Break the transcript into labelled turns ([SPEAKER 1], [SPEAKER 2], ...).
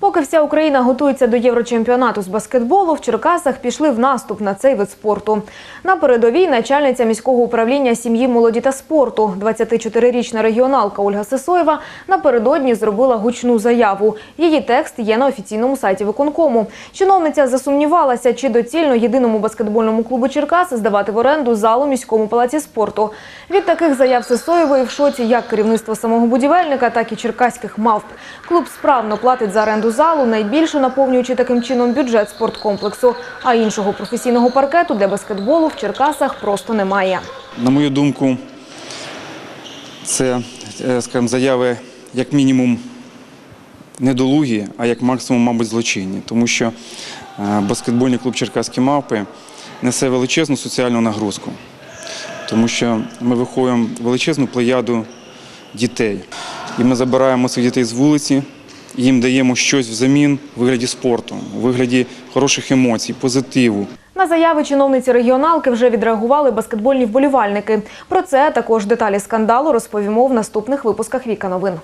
[SPEAKER 1] Поки вся Україна готується до єврочемпіонату з баскетболу, в Черкасах пішли в наступ на цей вид спорту. На передовій начальниця міського управління сім'ї, молоді та спорту, 24-річна регіоналка Ольга Сисоєва, напередодні зробила гучну заяву. Її текст є на офіційному сайті виконкому. Чиновниця засумнівалася, чи доцільно єдиному баскетбольному клубу Черкаси здавати в оренду залу міському палаці спорту. Від таких заяв Сисоєвої в шоці як керівництво самого будівельника, так і черкаських мавп. Клуб справно платить за оренду залу, найбільше наповнюючи таким чином бюджет спорткомплексу. А іншого професійного паркету для баскетболу в Черкасах просто немає.
[SPEAKER 2] На мою думку, це, е, скажімо, заяви як мінімум недолугі, а як максимум, мабуть, злочинні. Тому що е, баскетбольний клуб Черкаські мавпи несе величезну соціальну нагрузку. Тому що ми виховуємо величезну плеяду дітей. І ми забираємо цих дітей з вулиці, їм даємо щось взамін у вигляді спорту, у вигляді хороших емоцій, позитиву.
[SPEAKER 1] На заяви чиновниці регіоналки вже відреагували баскетбольні вболівальники. Про це також деталі скандалу розповімо в наступних випусках Віка новин.